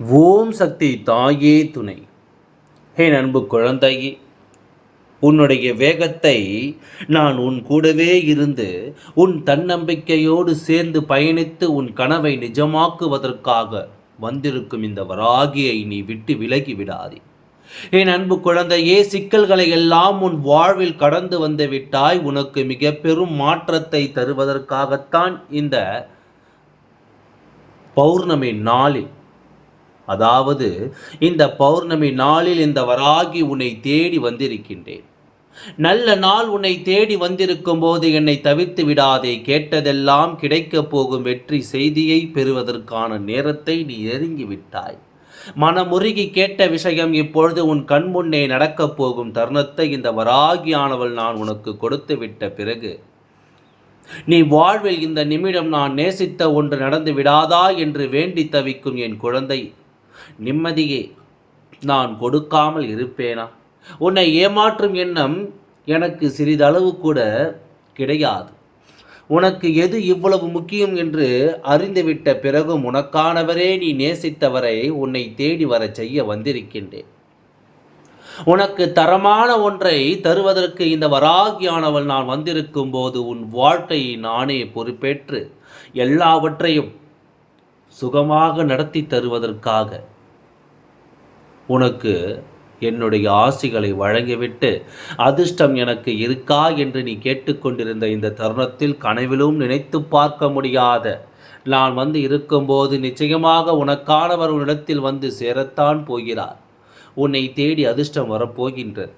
ஓம் சக்தி தாயே துணை. ஹே அன்பு குழந்தையே உன்னுடைய வேகத்தை நான் உன் கூடவே இருந்து உன் தன்னம்பிக்கையோடு சேர்ந்து பயணித்து உன் கனவை நிஜமாக்குவதற்காக வந்திருக்கும் இந்த வராகியை நீ விட்டு விலகி விடாதே. என் அன்பு குழந்தையே சிக்கல்களை எல்லாம் உன் வாழ்வில் கடந்து வந்து விட்டாய் உனக்கு மிக பெரும் மாற்றத்தை தருவதற்காகத்தான் இந்த பௌர்ணமி நாளில் அதாவது இந்த பௌர்ணமி நாளில் இந்த வராகி உன்னை தேடி வந்திருக்கின்றேன். நல்ல நாள் உன்னை தேடி வந்திருக்கும் போது என்னை தவிர்த்து விடாதே கேட்டதெல்லாம் கிடைக்கப் போகும் வெற்றி செய்தியை பெறுவதற்கான நேரத்தை நீ நெருங்கிவிட்டாய் மனமுருகி கேட்ட விஷயம் இப்பொழுது உன் கண் முன்னே நடக்கப் போகும் தருணத்தை இந்த வராகியானவள் நான் உனக்கு கொடுத்து விட்ட பிறகு நீ வாழ்வில் இந்த நிமிடம் நான் நேசித்த ஒன்று நடந்து விடாதா என்று வேண்டி தவிக்கும் என் குழந்தை. நிம்மதியே நான் கொடுக்காமல் இருப்பேனா? உன்னை ஏமாற்றும் எண்ணம் எனக்கு சிறிதளவு கூட கிடையாது. உனக்கு எது இவ்வளவு முக்கியம் என்று அறிந்துவிட்ட பிறகும் உனக்கானவரே நீ நேசித்தவரை உன்னை தேடி வரச் செய்ய வந்திருக்கின்றேன். உனக்கு தரமான ஒன்றை தருவதற்கு இந்த வராகியானவள் நான் வந்திருக்கும் போது உன் வாழ்க்கையை நானே பொறுப்பேற்று எல்லாவற்றையும் சுகமாக நடத்தி தருவதற்காக. உனக்கு என்னுடைய ஆசிகளை வழங்கிவிட்டு அதிர்ஷ்டம் எனக்கு இருக்கா என்று நீ கேட்டுக்கொண்டிருந்த இந்த தருணத்தில் கனவிலும் நினைத்து பார்க்க முடியாத. நான் வந்து இருக்கும்போது நிச்சயமாக உனக்கானவர் உன்னிடத்தில் வந்து சேரத்தான் போகிறார். உன்னை தேடி அதிர்ஷ்டம் வரப்போகின்றது.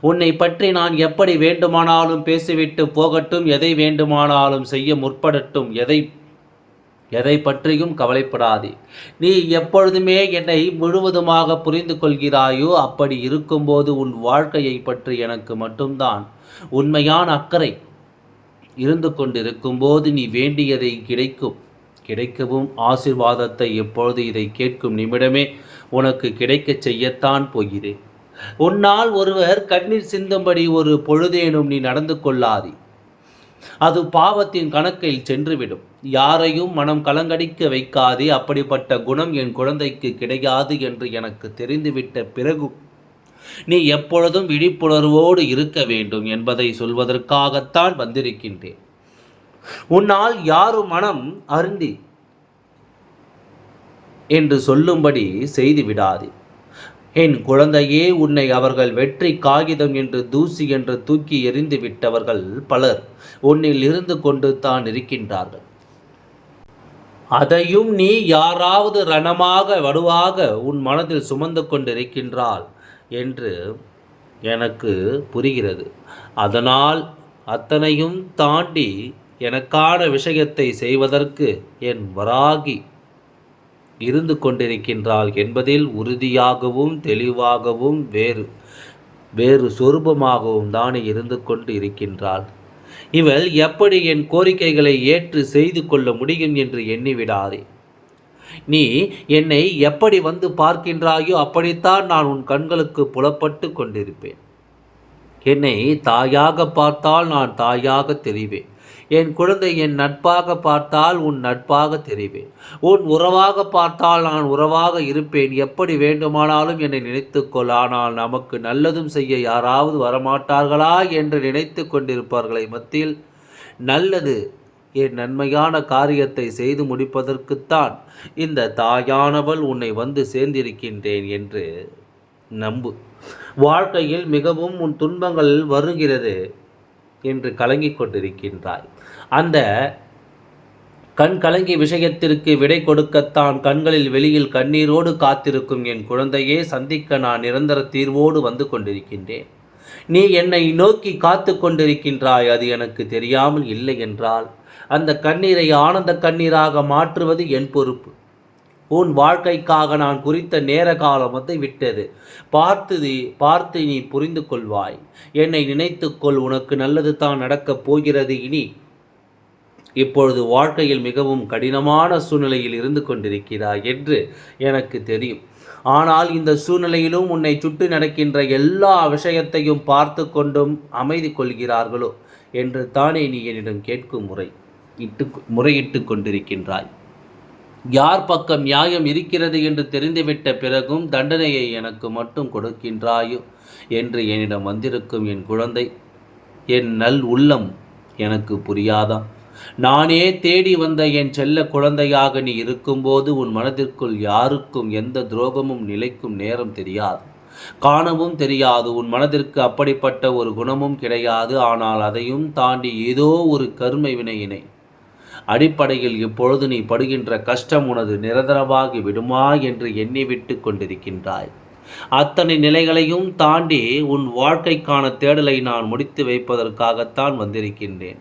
உன்னை பற்றி நான் எப்படி வேண்டுமானாலும் பேசிவிட்டு போகட்டும் எதை வேண்டுமானாலும் செய்ய முற்படட்டும் எதை எதை பற்றியும் கவலைப்படாதே. நீ எப்பொழுதுமே என்னை முழுவதுமாக புரிந்து கொள்கிறாயோ அப்படி இருக்கும்போது உன் வாழ்க்கையை பற்றி எனக்கு மட்டும்தான் உண்மையான அக்கறை இருந்து கொண்டிருக்கும் போது நீ வேண்டியதை கிடைக்கும். கிடைக்கவும் ஆசிர்வாதத்தை எப்பொழுது இதை கேட்கும் நிமிடமே உனக்கு கிடைக்கச் செய்யத்தான் போகிறேன். உன்னால் ஒருவர் கண்ணீர் சிந்தும்படி ஒரு பொழுதேனும் நீ நடந்து கொள்ளாதே. அது பாவத்தின் கணக்கில் சென்றுவிடும். யாரையும் மனம் கலங்கடிக்க வைக்காதே அப்படிப்பட்ட குணம் என் குழந்தைக்கு கிடையாது என்று எனக்கு தெரிந்துவிட்ட பிறகும் நீ எப்பொழுதும் விழிப்புணர்வோடு இருக்க வேண்டும் என்பதை சொல்வதற்காகத்தான் வந்திருக்கின்றேன். உன்னால் யாரும் மனம் அருந்தி என்று சொல்லும்படி செய்து விடாதே என் குழந்தையே உன்னை அவர்கள் வெற்றி காகிதம் என்று தூசி என்று தூக்கி எறிந்து விட்டவர்கள் பலர் உன்னில் இருந்து கொண்டு தான் இருக்கின்றார்கள். அதையும் நீ யாராவது ரணமாக வடுவாக உன் மனதில் சுமந்து கொண்டிருக்கின்றாள் என்று எனக்கு புரிகிறது. அதனால் அத்தனையும் தாண்டி எனக்கான விஷயத்தை செய்வதற்கு என் வராகி இருந்து கொண்டிருக்கின்றாள் என்பதில் உறுதியாகவும் தெளிவாகவும் வேறு வேறு சொரூபமாகவும் தானே இருந்து கொண்டு இருக்கின்றாள். இவள் எப்படி என் கோரிக்கைகளை ஏற்று செய்து கொள்ள முடியும் என்று எண்ணிவிடாதே. நீ என்னை எப்படி வந்து பார்க்கின்றாயோ அப்படித்தான் நான் உன் கண்களுக்கு புலப்பட்டு கொண்டிருப்பேன். என்னை தாயாக பார்த்தால் நான் தாயாக தெரிவேன். என் குழந்தை என் நட்பாக பார்த்தால் உன் நட்பாக தெரிவேன். உன் உறவாக பார்த்தால் நான் உறவாக இருப்பேன். எப்படி வேண்டுமானாலும் என்னை நினைத்துக்கொள் ஆனால் நமக்கு நல்லதும் செய்ய யாராவது வரமாட்டார்களா என்று நினைத்து கொண்டிருப்பார்களை மத்தியில் நல்லது என் நன்மையான காரியத்தை செய்து முடிப்பதற்குத்தான் இந்த தாயானவள் உன்னை வந்து சேர்ந்திருக்கின்றேன் என்று நம்பு. வாழ்க்கையில் மிகவும் உன் துன்பங்கள் வருகிறது. என்று கலங்கிக் கொண்டிருக்கின்றாய். அந்த கண் கலங்கி விஷயத்திற்கு விடை கொடுக்கத்தான் கண்களில் வெளியில் கண்ணீரோடு காத்திருக்கும் என் குழந்தையே சந்திக்க நான் நிரந்தர தீர்வோடு வந்து கொண்டிருக்கின்றேன். நீ என்னை நோக்கி காத்து கொண்டிருக்கின்றாய் அது எனக்கு தெரியாமல் இல்லை என்றால் அந்த கண்ணீரை ஆனந்த கண்ணீராக மாற்றுவது என் பொறுப்பு. உன் வாழ்க்கைக்காக நான் குறித்த நேர காலம் வந்து விட்டது. பார்த்து பார்த்து நீ புரிந்து கொள்வாய். என்னை நினைத்துக்கொள் உனக்கு நல்லது தான் நடக்கப் போகிறது. இனி இப்பொழுது வாழ்க்கையில் மிகவும் கடினமான சூழ்நிலையில் இருந்து கொண்டிருக்கிறாய் என்று எனக்கு தெரியும். ஆனால் இந்த சூழ்நிலையிலும் உன்னை சுற்றி நடக்கின்ற எல்லா விஷயத்தையும் பார்த்து கொண்டும் அமைதி கொள்கிறார்களோ என்று தானே நீ என்னிடம் கேட்கும் முறை இட்டு முறையிட்டு கொண்டிருக்கின்றாய். யார் பக்கம் நியாயம் இருக்கிறது என்று தெரிந்துவிட்ட பிறகும் தண்டனையை எனக்கு மட்டும் கொடுக்கின்றாயோ என்று என்னிடம் வந்திருக்கும் என் குழந்தை. என் நல் உள்ளம் எனக்கு புரியாதா? நானே தேடி வந்த என் செல்ல குழந்தையாக நீ இருக்கும்போது உன் மனதிற்குள் யாருக்கும் எந்த துரோகமும் நிலைக்கும் நேரம் தெரியாது. காணவும் தெரியாது. உன் மனதிற்கு அப்படிப்பட்ட ஒரு குணமும் கிடையாது. ஆனால் அதையும் தாண்டி ஏதோ ஒரு கருமை வினையினை அடிப்படையில் இப்பொழுது நீ படுகின்ற கஷ்டம் உனது நிரந்தரமாகி விடுமா என்று எண்ணிவிட்டு கொண்டிருக்கின்றாய். அத்தனை நிலைகளையும் தாண்டி உன் வாழ்க்கைக்கான தேடலை நான் முடித்து வைப்பதற்காகத்தான் வந்திருக்கின்றேன்.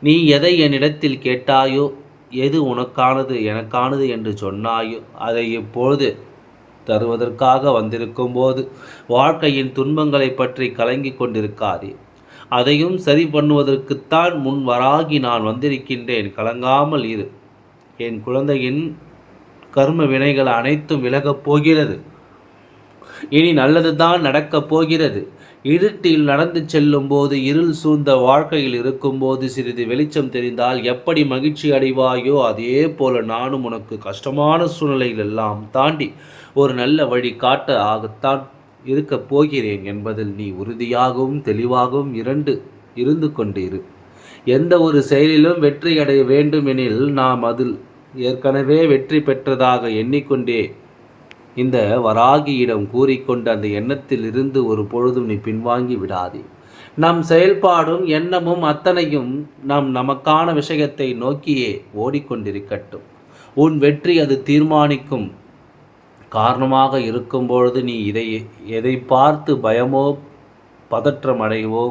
நீ எதை என்னிடத்தில் கேட்டாயோ எது உனக்கானது எனக்கானது என்று சொன்னாயோ அதை இப்பொழுது தருவதற்காக வந்திருக்கும் போது வாழ்க்கையின் துன்பங்களை பற்றி கலங்கி கொண்டிருக்காதே. அதையும் சரி பண்ணுவதற்குத்தான் முன் வராகி நான் வந்திருக்கின்றேன். கலங்காமல் இரு. என் குழந்தையின் கர்ம வினைகள் அனைத்தும் விலகப் போகிறது. இனி நல்லதுதான் நடக்கப் போகிறது. இருட்டில் நடந்து செல்லும் போது இருள் சூழ்ந்த வாழ்க்கையில் இருக்கும்போது சிறிது வெளிச்சம் தெரிந்தால் எப்படி மகிழ்ச்சி அடைவாயோ அதே போல நானும் உனக்கு கஷ்டமான சூழ்நிலைகள் எல்லாம் தாண்டி ஒரு நல்ல வழி காட்ட ஆகத்தான் இருக்கப் போகிறேன் என்பதில் நீ உறுதியாகவும் தெளிவாகவும் இரண்டு இருந்து கொண்டிரு. எந்த ஒரு செயலிலும் வெற்றி அடைய வேண்டுமெனில் நாம் அதில் ஏற்கனவே வெற்றி பெற்றதாக எண்ணிக்கொண்டே இந்த வராகியிடம் கூறிக்கொண்டு அந்த எண்ணத்தில் இருந்து ஒரு பொழுதும் நீ பின்வாங்கி விடாதே. நம் செயல்பாடும் எண்ணமும் அத்தனையும் நம் நமக்கான விஷயத்தை நோக்கியே ஓடிக்கொண்டிருக்கட்டும். உன் வெற்றி அது தீர்மானிக்கும். காரணமாக இருக்கும் பொழுது நீ இதை எதை பார்த்து பயமோ பதற்றம் அடையவோ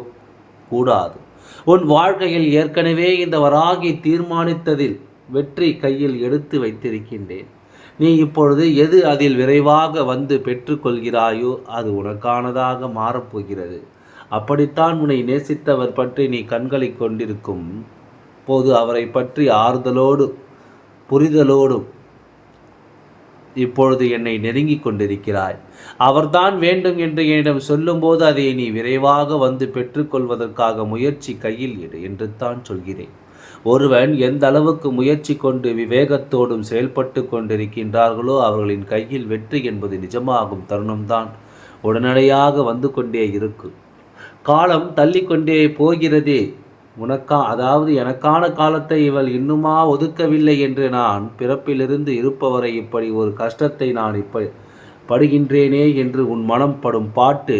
கூடாது. உன் வாழ்க்கையில் ஏற்கனவே இந்த வராகி தீர்மானித்ததில் வெற்றி கையில் எடுத்து வைத்திருக்கின்றேன். நீ இப்பொழுது எது அதில் விரைவாக வந்து பெற்றுக்கொள்கிறாயோ அது உனக்கானதாக மாறப்போகிறது. அப்படித்தான் உன்னை நேசித்தவர் பற்றி நீ கண்களை கொண்டிருக்கும் போது அவரை பற்றி ஆறுதலோடு புரிதலோடும் இப்பொழுது என்னை நெருங்கிக் கொண்டிருக்கிறாய். அவர்தான் வேண்டும் என்று என்னிடம் சொல்லும்போது அதை நீ விரைவாக வந்து பெற்றுக்கொள்வதற்காக முயற்சி கையில் எடு என்று தான் சொல்கிறேன். ஒருவன் எந்த அளவுக்கு முயற்சி கொண்டு விவேகத்தோடும் செயல்பட்டு கொண்டிருக்கின்றார்களோ அவர்களின் கையில் வெற்றி என்பது நிஜமாகும் தருணம்தான். உடனடியாக வந்து கொண்டே இருக்கும் காலம் தள்ளிக்கொண்டே போகிறதே. உனக்கா அதாவது எனக்கான காலத்தை இவள் இன்னுமா ஒதுக்கவில்லை என்று நான் பிறப்பிலிருந்து இருப்பவரை இப்படி ஒரு கஷ்டத்தை நான் இப்ப படுகின்றேனே என்று உன் மனம் படும் பாட்டு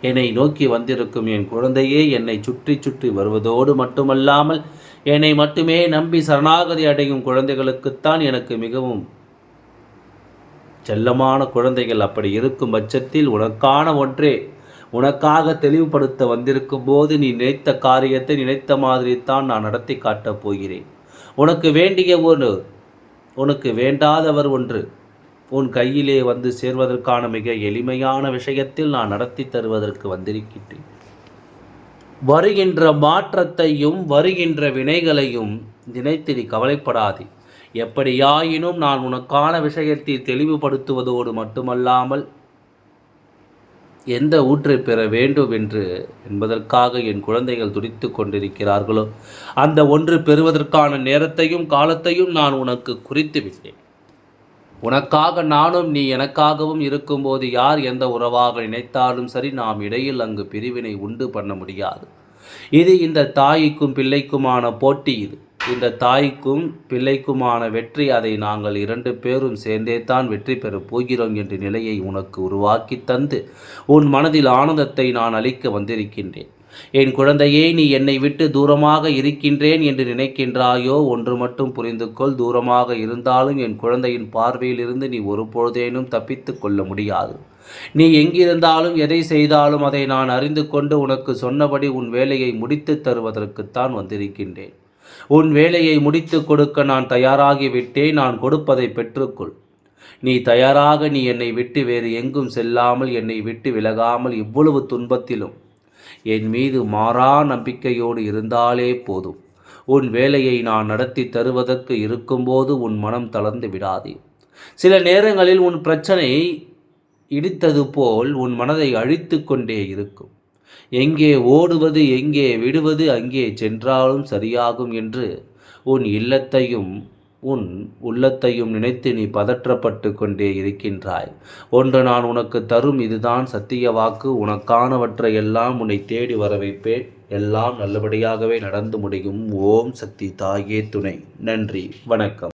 என்னை நோக்கி வந்திருக்கும். என் குழந்தையே என்னை சுற்றி சுற்றி வருவதோடு மட்டுமல்லாமல் என்னை மட்டுமே நம்பி சரணாகதி அடையும் குழந்தைகளுக்குத்தான் எனக்கு மிகவும் செல்லமான குழந்தைகள். அப்படி இருக்கும் பட்சத்தில் உனக்கான ஒன்றே உனக்காக தெளிவுபடுத்த வந்திருக்கும் போது நீ நினைத்த காரியத்தை நினைத்த மாதிரி தான் நான் நடத்தி காட்டப் போகிறேன். உனக்கு வேண்டிய ஒரு உனக்கு வேண்டாதவர் ஒன்று உன் கையிலே வந்து சேர்வதற்கான மிக எளிமையான விஷயத்தில் நான் நடத்தி தருவதற்கு வந்திருக்கின்றேன். வருகின்ற மாற்றத்தையும் வருகின்ற வினைகளையும் நினைத்து நீ கவலைப்படாதே. எப்படியாயினும் நான் உனக்கான விஷயத்தை தெளிவுபடுத்துவதோடு மட்டுமல்லாமல் எந்த ஊற்றை பெற வேண்டும் என்று என்பதற்காக என் குழந்தைகள் துடித்து கொண்டிருக்கிறார்களோ அந்த ஒன்று பெறுவதற்கான நேரத்தையும் காலத்தையும் நான் உனக்கு குறித்து விட்டேன். உனக்காக நானும் நீ எனக்காகவும் இருக்கும்போது யார் எந்த உறவாக நினைத்தாலும் சரி நாம் இடையில் அங்கு பிரிவினை உண்டு பண்ண முடியாது. இது இந்த தாய்க்கும் பிள்ளைக்குமான போட்டி இது. இந்த தாய்க்கும் பிள்ளைக்குமான வெற்றி அதை நாங்கள் இரண்டு பேரும் சேர்ந்தே தான் வெற்றி பெறப் போகிறோம் என்ற நிலையை உனக்கு உருவாக்கி தந்து உன் மனதில் ஆனந்தத்தை நான் அளிக்க வந்திருக்கின்றேன். என் குழந்தையே நீ என்னை விட்டு தூரமாக இருக்கின்றேன் என்று நினைக்கின்றாயோ? ஒன்று மட்டும் புரிந்து கொள் தூரமாக இருந்தாலும் என் குழந்தையின் பார்வையிலிருந்து நீ ஒரு பொழுதேனும் தப்பித்து கொள்ள முடியாது. நீ எங்கிருந்தாலும் எதை செய்தாலும் அதை நான் அறிந்து கொண்டு உனக்கு சொன்னபடி உன் வேலையை முடித்து தருவதற்குத்தான் வந்திருக்கின்றேன். உன் வேலையை முடித்து கொடுக்க நான் தயாராகிவிட்டேன் நான் கொடுப்பதை பெற்றுக்கொள். நீ தயாராக நீ என்னை விட்டு வேறு எங்கும் செல்லாமல் என்னை விட்டு விலகாமல் இவ்வளவு துன்பத்திலும் என் மீது மாறா நம்பிக்கையோடு இருந்தாலே போதும். உன் வேலையை நான் நடத்தி தருவதற்கு இருக்கும்போது உன் மனம் தளர்ந்து விடாதே. சில நேரங்களில் உன் பிரச்சனை இடித்தது போல் உன் மனதை அழித்து கொண்டே இருக்கும். எங்கே ஓடுவது எங்கே விடுவது அங்கே சென்றாலும் சரியாகும் என்று உன் இல்லத்தையும் உன் உள்ளத்தையும் நினைத்து நீ பதற்றப்பட்டு கொண்டே இருக்கின்றாய். ஒன்று நான் உனக்கு தரும் இதுதான் சத்திய வாக்கு. உனக்கானவற்றை எல்லாம் உன்னை தேடி வர வைப்பேன் எல்லாம் நல்லபடியாகவே நடந்து முடியும். ஓம் சக்தி தாயே துணை. நன்றி. வணக்கம்.